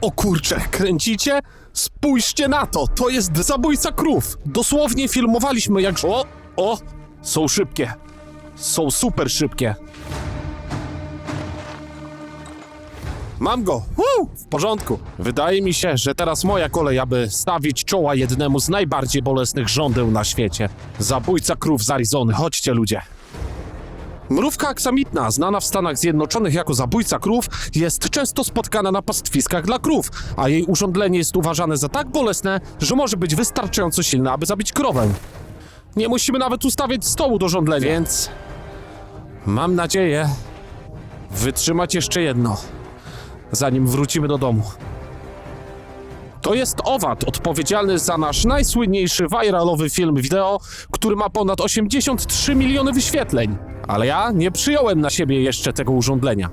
O kurcze, kręcicie? Spójrzcie na to, to jest zabójca krów. Dosłownie filmowaliśmy jak... O, o, są szybkie. Są super szybkie. Mam go! W porządku. Wydaje mi się, że teraz moja kolej, aby stawić czoła jednemu z najbardziej bolesnych żądeł na świecie. Zabójca krów z Arizony. Chodźcie, ludzie. Mrówka aksamitna, znana w Stanach Zjednoczonych jako zabójca krów, jest często spotkana na pastwiskach dla krów, a jej urządlenie jest uważane za tak bolesne, że może być wystarczająco silne, aby zabić krowę. Nie musimy nawet ustawiać stołu do żądlenia, więc... Mam nadzieję wytrzymać jeszcze jedno, zanim wrócimy do domu. To jest owad odpowiedzialny za nasz najsłynniejszy viralowy film wideo, który ma ponad 83 miliony wyświetleń. Ale ja nie przyjąłem na siebie jeszcze tego urządlenia.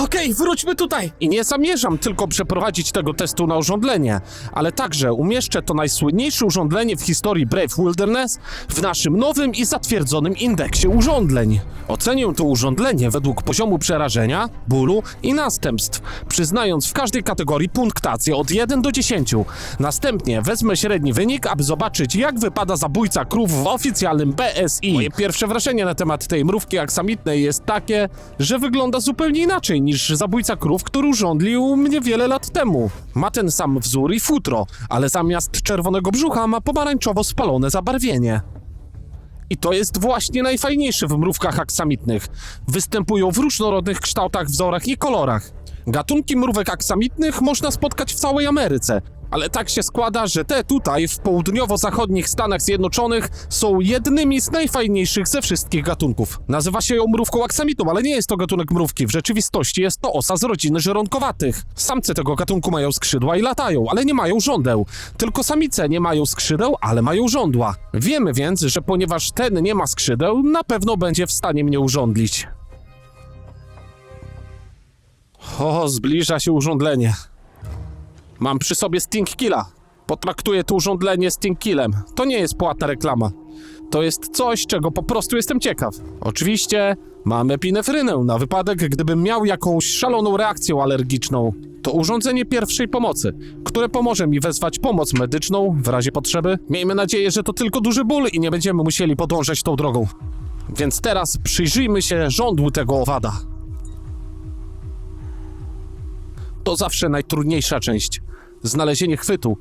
Okej, wróćmy tutaj! I nie zamierzam tylko przeprowadzić tego testu na urządlenie, ale także umieszczę to najsłynniejsze urządlenie w historii Brave Wilderness w naszym nowym i zatwierdzonym indeksie urządleń. Ocenię to urządlenie według poziomu przerażenia, bólu i następstw, przyznając w każdej kategorii punktację od 1 do 10. Następnie wezmę średni wynik, aby zobaczyć jak wypada zabójca krów w oficjalnym BSI. Moje pierwsze wrażenie na temat tej mrówki aksamitnej jest takie, że wygląda zupełnie inaczej niż zabójca krów, który urządlił mnie wiele lat temu. Ma ten sam wzór i futro, ale zamiast czerwonego brzucha ma pomarańczowo spalone zabarwienie. I to jest właśnie najfajniejsze w mrówkach aksamitnych. Występują w różnorodnych kształtach, wzorach i kolorach. Gatunki mrówek aksamitnych można spotkać w całej Ameryce, ale tak się składa, że te tutaj, w południowo-zachodnich Stanach Zjednoczonych, są jednymi z najfajniejszych ze wszystkich gatunków. Nazywa się ją mrówką aksamitą, ale nie jest to gatunek mrówki. W rzeczywistości jest to osa z rodziny żeronkowatych. Samce tego gatunku mają skrzydła i latają, ale nie mają żądeł. Tylko samice nie mają skrzydeł, ale mają żądła. Wiemy więc, że ponieważ ten nie ma skrzydeł, na pewno będzie w stanie mnie urządlić. O, zbliża się urządlenie. Mam przy sobie Sting Killa. Potraktuję to urządlenie Sting Killem. To nie jest płatna reklama. To jest coś, czego po prostu jestem ciekaw. Oczywiście mam epinefrynę na wypadek, gdybym miał jakąś szaloną reakcję alergiczną. To urządzenie pierwszej pomocy, które pomoże mi wezwać pomoc medyczną w razie potrzeby. Miejmy nadzieję, że to tylko duży ból i nie będziemy musieli podążać tą drogą. Więc teraz przyjrzyjmy się żądłu tego owada. To zawsze najtrudniejsza część. Znalezienie chwytu.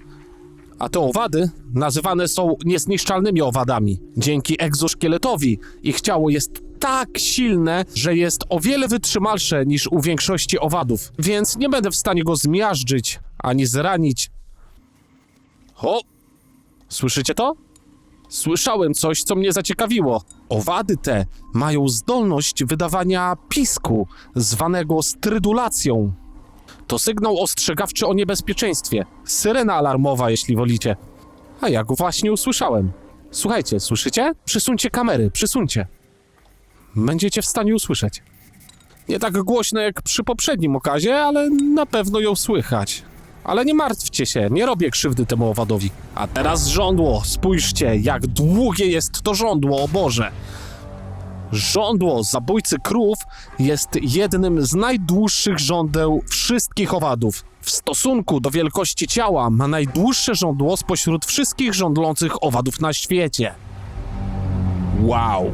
A te owady nazywane są niezniszczalnymi owadami. Dzięki egzoszkieletowi ich ciało jest tak silne, że jest o wiele wytrzymalsze niż u większości owadów, więc nie będę w stanie go zmiażdżyć ani zranić. O! Słyszycie to? Słyszałem coś, co mnie zaciekawiło. Owady te mają zdolność wydawania pisku, zwanego strydulacją. To sygnał ostrzegawczy o niebezpieczeństwie. Syrena alarmowa, jeśli wolicie. A ja go właśnie usłyszałem. Słuchajcie, słyszycie? Przysuńcie kamery, przysuńcie. Będziecie w stanie usłyszeć. Nie tak głośno jak przy poprzednim okazie, ale na pewno ją słychać. Ale nie martwcie się, nie robię krzywdy temu owadowi. A teraz żądło, spójrzcie, jak długie jest to żądło, o Boże. Żądło zabójcy krów jest jednym z najdłuższych żądeł wszystkich owadów. W stosunku do wielkości ciała ma najdłuższe żądło spośród wszystkich żądlących owadów na świecie. Wow!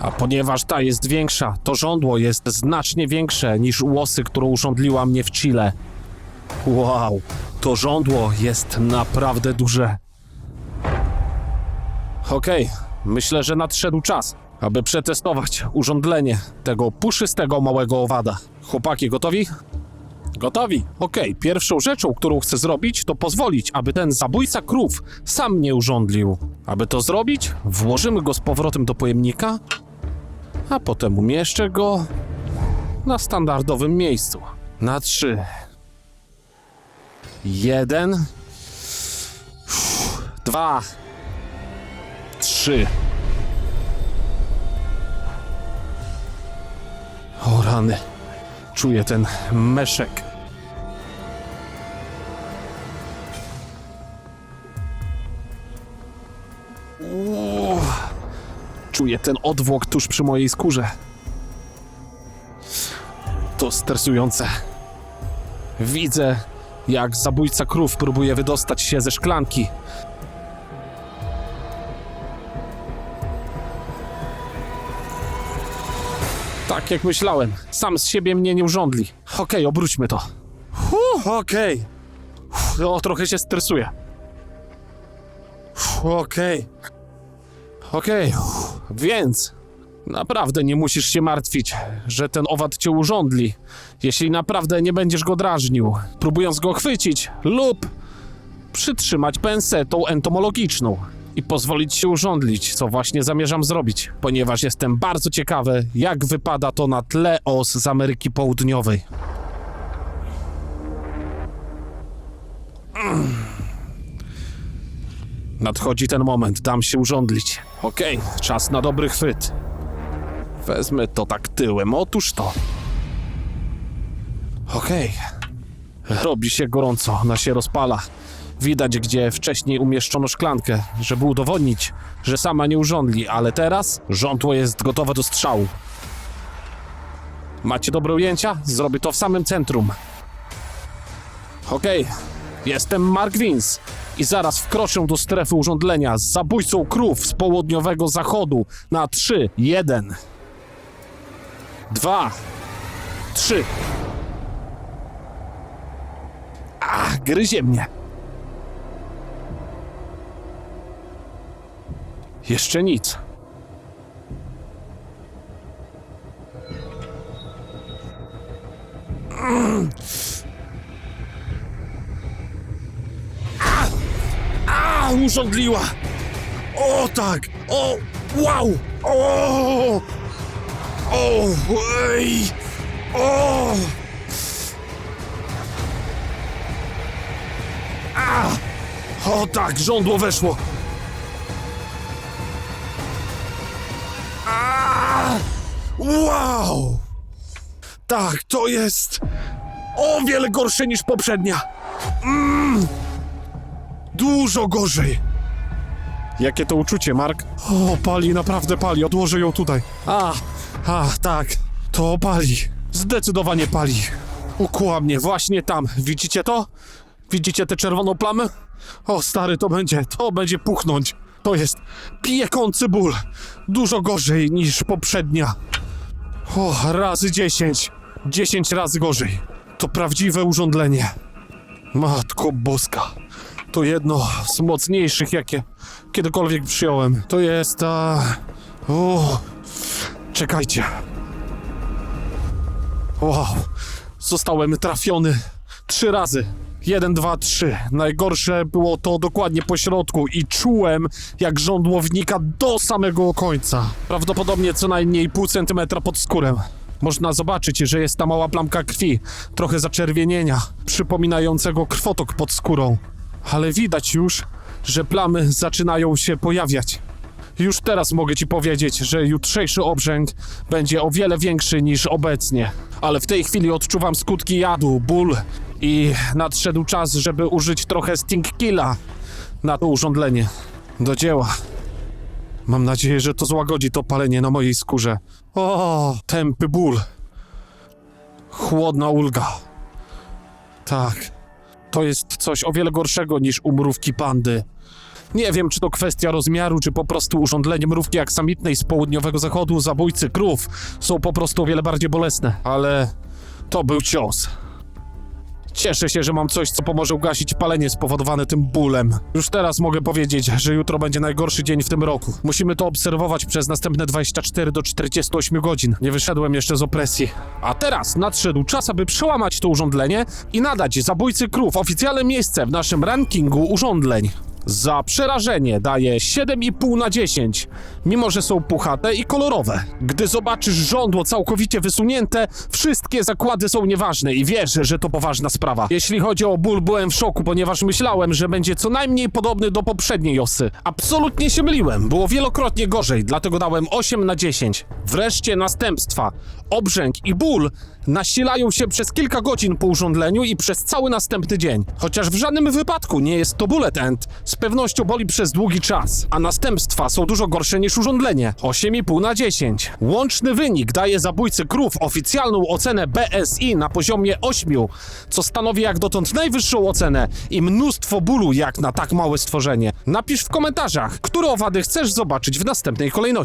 A ponieważ ta jest większa, to żądło jest znacznie większe niż łosy, którą urządliła mnie w Chile. Wow, to żądło jest naprawdę duże. Okej, myślę, że nadszedł czas, aby przetestować urządlenie tego puszystego małego owada. Chłopaki, gotowi? Gotowi. Okej, pierwszą rzeczą, którą chcę zrobić, to pozwolić, aby ten zabójca krów sam mnie urządlił. Aby to zrobić, włożymy go z powrotem do pojemnika, a potem umieszczę go na standardowym miejscu. Na trzy. Jeden. Dwa. Trzy. Rany. Czuję ten meszek. Uuu. Czuję ten odwłok tuż przy mojej skórze. To stresujące. Widzę, jak zabójca krów próbuje wydostać się ze szklanki. Tak jak myślałem, sam z siebie mnie nie urządli. Okej, obróćmy to. Okej. Uff, O, trochę się stresuję. Okej. Okej, uff, więc naprawdę nie musisz się martwić, że ten owad cię urządli, jeśli naprawdę nie będziesz go drażnił, próbując go chwycić lub przytrzymać pensetą entomologiczną i pozwolić się urządlić, co właśnie zamierzam zrobić, ponieważ jestem bardzo ciekawy, jak wypada to na tle os z Ameryki Południowej. Nadchodzi ten moment, dam się urządlić. Okej, czas na dobry chwyt. Wezmę to tak tyłem, otóż to. Okej. Robi się gorąco, ona się rozpala. Widać, gdzie wcześniej umieszczono szklankę, żeby udowodnić, że sama nie urządli, ale teraz żądło jest gotowe do strzału. Macie dobre ujęcia? Zrobię to w samym centrum. Okej, jestem Mark Vince i zaraz wkroczę do strefy urządlenia z zabójcą krów z południowego zachodu na 3, 1, 2, 3. A, gryzie mnie. Jeszcze nic. A, urządliła! O tak! O! Wow! O! O! Ej! O! A! O tak, żądło weszło! Wow! Tak, to jest o wiele gorsze niż poprzednia. Mm! Dużo gorzej. Jakie to uczucie, Mark? O, pali, naprawdę pali. Odłożę ją tutaj. A, a, tak. To pali. Zdecydowanie pali. Ukła mnie właśnie tam. Widzicie to? Widzicie tę czerwoną plamę? O, stary, to będzie, to będzie puchnąć. To jest piekący ból. Dużo gorzej niż poprzednia. O, razy dziesięć. Dziesięć razy gorzej. To prawdziwe urządlenie. Matko boska. To jedno z mocniejszych, jakie kiedykolwiek przyjąłem. To jest a... O, czekajcie. Wow. Zostałem trafiony trzy razy. Jeden, dwa, trzy. Najgorsze było to dokładnie po środku i czułem, jak żądło wnika do samego końca. Prawdopodobnie co najmniej pół centymetra pod skórę. Można zobaczyć, że jest ta mała plamka krwi, trochę zaczerwienienia, przypominającego krwotok pod skórą. Ale widać już, że plamy zaczynają się pojawiać. Już teraz mogę ci powiedzieć, że jutrzejszy obrzęk będzie o wiele większy niż obecnie. Ale w tej chwili odczuwam skutki jadu, ból i nadszedł czas, żeby użyć trochę Sting Killa na to urządlenie. Do dzieła. Mam nadzieję, że to złagodzi to palenie na mojej skórze. O, tępy ból. Chłodna ulga. Tak. To jest coś o wiele gorszego niż umrówki pandy. Nie wiem, czy to kwestia rozmiaru, czy po prostu urządlenie mrówki aksamitnej z południowego zachodu zabójcy krów są po prostu o wiele bardziej bolesne, ale to był cios. Cieszę się, że mam coś, co pomoże ugasić palenie spowodowane tym bólem. Już teraz mogę powiedzieć, że jutro będzie najgorszy dzień w tym roku. Musimy to obserwować przez następne 24 do 48 godzin. Nie wyszedłem jeszcze z opresji. A teraz nadszedł czas, aby przełamać to urządlenie i nadać zabójcy krów oficjalne miejsce w naszym rankingu urządleń. Za przerażenie daję 7,5 na 10, mimo że są puchate i kolorowe. Gdy zobaczysz żądło całkowicie wysunięte, wszystkie zakłady są nieważne i wiesz, że to poważna sprawa. Jeśli chodzi o ból, byłem w szoku, ponieważ myślałem, że będzie co najmniej podobny do poprzedniej osy. Absolutnie się myliłem, było wielokrotnie gorzej, dlatego dałem 8 na 10. Wreszcie następstwa. Obrzęk i ból nasilają się przez kilka godzin po urządleniu i przez cały następny dzień. Chociaż w żadnym wypadku nie jest to bullet end, z pewnością boli przez długi czas, a następstwa są dużo gorsze niż urządlenie. 8,5 na 10. Łączny wynik daje zabójcy krów oficjalną ocenę BSI na poziomie 8, co stanowi jak dotąd najwyższą ocenę i mnóstwo bólu jak na tak małe stworzenie. Napisz w komentarzach, które owady chcesz zobaczyć w następnej kolejności.